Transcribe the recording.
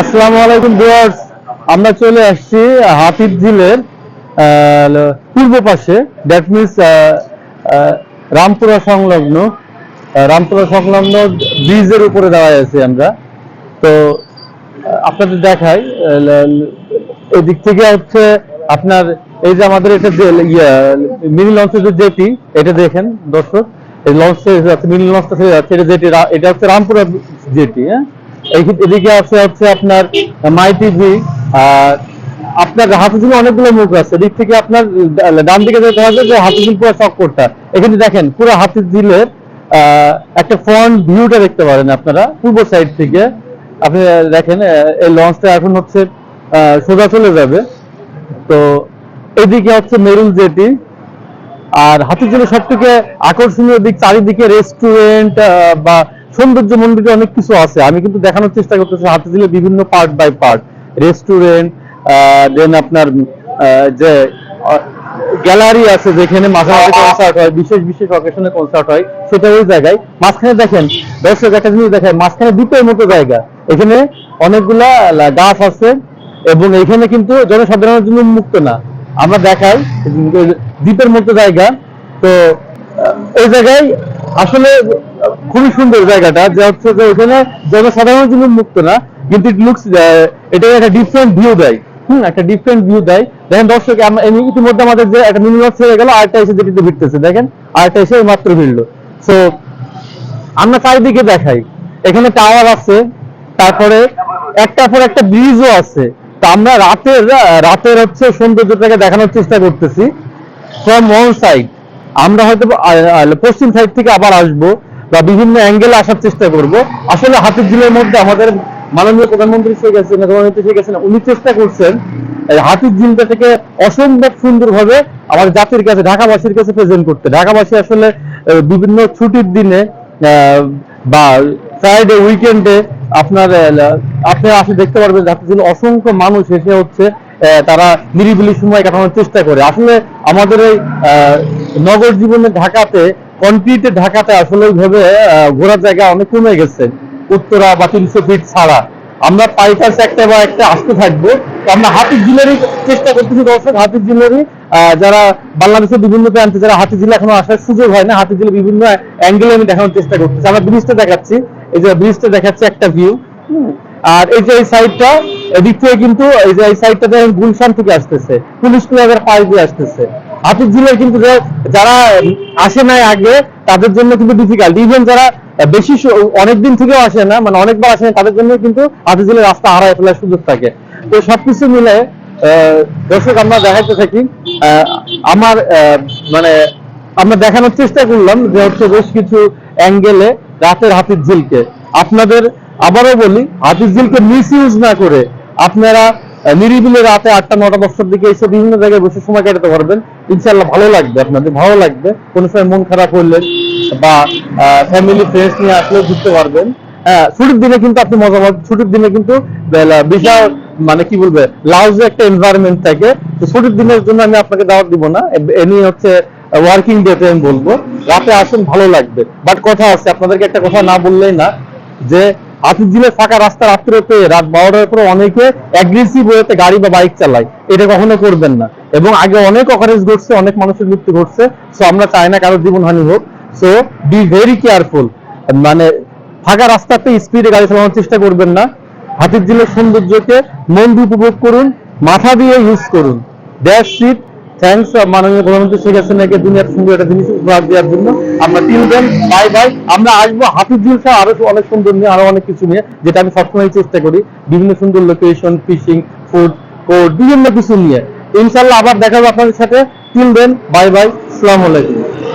আসসালামু আলাইকুম ভিউয়ার্স, আমরা চলে আসছি হাফিজ ঝিলের পূর্ব পাশে দ্যাট মিনস রামপুরা সংলগ্ন রামপুরা সংলগ্ন ব্রিজের উপরে দাঁড়ায় আছি আমরা। তো আপনাদের দেখাই এদিক থেকে হচ্ছে আপনার, এই যে আমাদের এটা মিনি লঞ্চের যে জেটি এটা দেখেন দর্শক, এই লঞ্চ মিনি লঞ্চটা যাচ্ছে এটা জেটি এটা হচ্ছে রামপুরা জেটি হ্যাঁ? এদিকে আছে হচ্ছে আপনার মাই টিভি আপনার হাফিজুল অনেকগুলো মুখ আছে। এদিক থেকে আপনার ডান দিকে যেতে হবে যে হাফিজুল পুরো চক্করটা। এখানে দেখেন, পুরো হাফিজুলের একটা ফ্রন্ট ভিউটা দেখতে পারেন আপনারা, পূর্ব সাইড থেকে। আপনি দেখেন এই লঞ্চটা এখন হচ্ছে সোজা চলে যাবে। তো এদিকে হচ্ছে মেরুল জেটি। আর হাতিঝিলের সব থেকে আকর্ষণীয় দিক চারিদিকে রেস্টুরেন্ট বা সৌন্দর্য মন্দিরে অনেক কিছু আছে। আমি কিন্তু দেখানোর চেষ্টা করতেছি হাতিঝিলের বিভিন্ন part by part restaurant then আপনার যে গ্যালারি আছে যেখানে মাঝে কনসার্ট হয়, বিশেষ বিশেষ অকেশনে কনসার্ট হয়, সেটা ওই জায়গায়। মাঝখানে দেখেন, দর্শক একটা জিনিস দেখেন মাঝখানে দ্বীপের মতো জায়গা। এখানে অনেকগুলা গাছ আছে এবং এখানে কিন্তু জনসাধারণের জন্য উন্মুক্ত না। আমরা দেখাই, দ্বীপের মতো জায়গা। তো এই জায়গায় আসলে খুবই সুন্দর জায়গাটা, যে হচ্ছে যে এখানে জনসাধারণের জন্য মুক্ত না, কিন্তু ইট লুকস এটা একটা ডিফারেন্ট ভিউ দেয়। হুম, একটা ডিফারেন্ট ভিউ দেয়। দেখেন দর্শক ইতিমধ্যে আমাদের যে একটা মিনিমাম ছেড়ে গেল, আরেকটা এসে যেটিতে ভিড়তেছে, দেখেন, আরেকটা এসে মাত্র ভিড়লো। সো আমরা চারিদিকে দেখাই। এখানে টাওয়ার আছে, তারপরে একটার পর একটা ব্রিজও আছে। তো আমরা রাতের রাতের হচ্ছে সৌন্দর্যটাকে দেখানোর চেষ্টা করতেছি। ফ্রম ওয়ান সাইড আমরা হয়তো পশ্চিম সাইড থেকে আবার আসব বা বিভিন্ন অ্যাঙ্গেলে আসার চেষ্টা করব। আসলে হাতির ঝিলের মধ্যে আমাদের মাননীয় প্রধানমন্ত্রী শেখ হাসিনা প্রধানমন্ত্রী শেখ হাসিনা, উনি চেষ্টা করছেন হাতির ঝিলটা থেকে অসম্ভব সুন্দরভাবে আমার জাতির কাছে, ঢাকাবাসীর কাছে প্রেজেন্ট করতে। ঢাকাবাসী আসলে বিভিন্ন ছুটির দিনে বা ফ্রাইডে উইকেন্ডে আপনার আপনি আসে দেখতে পারবেন যে হাতির ঝিলে অসংখ্য মানুষ এসে হচ্ছে তারা নিরিবিলি সময় কাটানোর চেষ্টা করে। আসলে আমাদের এই নগর জীবনে ঢাকাতে কনক্রিটের ঢাকাতে আসলে ওইভাবে ঘোরার জায়গা অনেক কমে গেছে। উত্তরা বা তিনশো ফিট ছাড়া। আমরা পাইকার্স একটা বা একটা আসতে থাকব। আমরা হাতির জিলেরই চেষ্টা করতেছি দর্শক, হাতির জিলেরই যারা বাংলাদেশের বিভিন্ন প্রান্তে, যারা হাতির জিলে এখনও আসার সুযোগ হয় না, হাতির জিলে বিভিন্ন অ্যাঙ্গেলে আমি দেখানোর চেষ্টা করতেছি। আমরা ব্রিজটা দেখাচ্ছি। এই যে ব্রিজটা দেখাচ্ছি একটা ভিউ আর এই যে এই সাইডটা এদিক থেকে কিন্তু এই যে এই সাইডটা দেখেন গুলশান থেকে আসতেছে। পুলিশ ক্লাবের পাশ দিয়ে আসতেছে। হাতির ঝিলের কিন্তু যারা আসে নাই আগে, তাদের জন্য কিন্তু ডিফিকাল্ট ইভেন যারা বেশি অনেকদিন থেকেও আসে না মানে অনেকবার আসে না তাদের জন্য কিন্তু ঝিলের রাস্তা হারায় ফেলার সুযোগ থাকে। তো সবকিছু মিলে দর্শক, আমরা দেখাতে থাকি আমার মানে আমরা দেখানোর চেষ্টা করলাম যে হচ্ছে বেশ কিছু অ্যাঙ্গেলে রাতের হাতির ঝিলকে আপনাদের আবারও বলি হাতির ঝিলকে মিস ইউজ না করে আপনারা নিরিবিলি রাতে আটটা, নটা দশটার দিকে এসে বিভিন্ন জায়গায় বসে সময় কাটাতে পারবেন। ইনশাল্লাহ ভালো লাগবে আপনাদের, ভালো লাগবে। কোনো সময় মন খারাপ হলে বা ফ্যামিলি ফ্রেন্ডস নিয়ে আসলেও ঘুরতে পারবেন। হ্যাঁ ছুটির দিনে কিন্তু আপনি মজা পাবেন। ছুটির দিনে কিন্তু বিশাল মানে কি বলবে লাউজে একটা এনভায়রনমেন্ট থাকে। তো ছুটির দিনের জন্য আমি আপনাকে দাওয়াত দিব না। এ- এ হচ্ছে ওয়ার্কিং ডেতে আমি বলব। রাতে আসুন, ভালো লাগবে। বাট কথা আছে, আপনাদেরকে একটা কথা না বললেই না, যে হাতির ঝিলের ফাঁকা রাস্তা রাত্রিতে রাত বারোটার পরে অনেকে অ্যাগ্রেসিভ ওয়েতে গাড়ি বা বাইক চালায়। এটা কখনো করবেন না। এবং আগে অনেক অকারেজ ঘটছে, অনেক মানুষের মৃত্যু ঘটছে। সো আমরা চাই না কারোর জীবনহানি হোক। সো বি ভেরি কেয়ারফুল মানে ফাঁকা রাস্তাতে স্পিডে গাড়ি চালানোর চেষ্টা করবেন না। হাতির ঝিলের সৌন্দর্যকে মন দিয়ে উপভোগ করুন, মাথা দিয়ে ইউজ করুন। দ্যাটস ইট থ্যাংকস মাননীয় প্রধানমন্ত্রী শেখ হাসিনাকে দুনিয়ার সুন্দর একটা জিনিস উপহার দেওয়ার জন্য। আমরা টিল দেন বাই বাই আমরা আসব হাফিজ ঝিল সহ আরও অনেক সুন্দর নিয়ে, আরও অনেক কিছু নিয়ে, যেটা আমি সবসময় চেষ্টা করি। বিভিন্ন সুন্দর লোকেশন ফিশিং ফুড কোর্ট বিভিন্ন কিছু নিয়ে। ইনশাল্লাহ আবার দেখা হবে আপনাদের সাথে। টিল দেন বাই বাই সালামালাইকুম